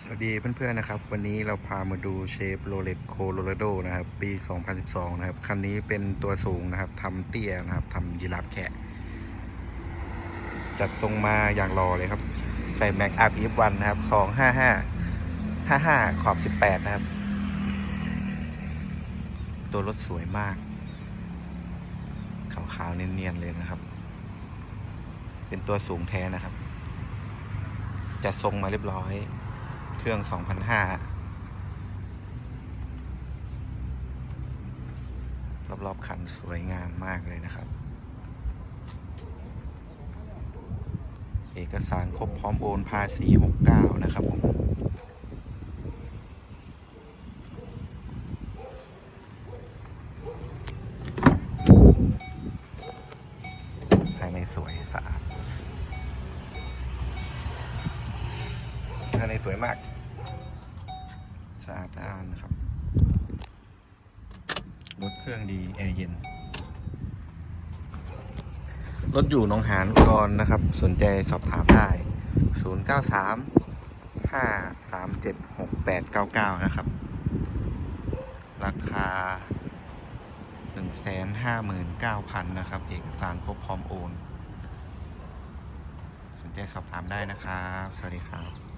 สวัสดีเพื่อนๆนะครับ วันนี้เราพามาดูเชฟโรเลตโคโลราโดนะครับ ปี 2012 นะครับ คันนี้เป็นตัวสูงนะครับทำเตี้ยนะครับทำยีราฟแคะจัดทรงมาอย่างรอเลยครับ ใส่แม็กอาร์พีวันนะครับ 255 55 ขอบ 18 นะครับ ตัวรถสวยมาก ขาวๆ เนียนๆ เลยนะครับ เป็นตัวสูงแท้นะครับ จัดทรงมาเรียบร้อย เครื่อง 2,500 รอบๆ คันสวยงามมากเลยนะครับ เอกสารครบพร้อมโอนภาษี 69 นะครับผมภายในสวยสะอาดภายในสวยมาก สะอาดสะอาดนะครับ รถเครื่องดี แอร์เย็น รถอยู่หนองหานอุดรนะครับ สนใจสอบถามได้ 093 537 6899 นะครับ ราคา 159,000 นะครับ เอกสารครบพร้อมโอน สนใจสอบถามได้นะครับ สวัสดีครับ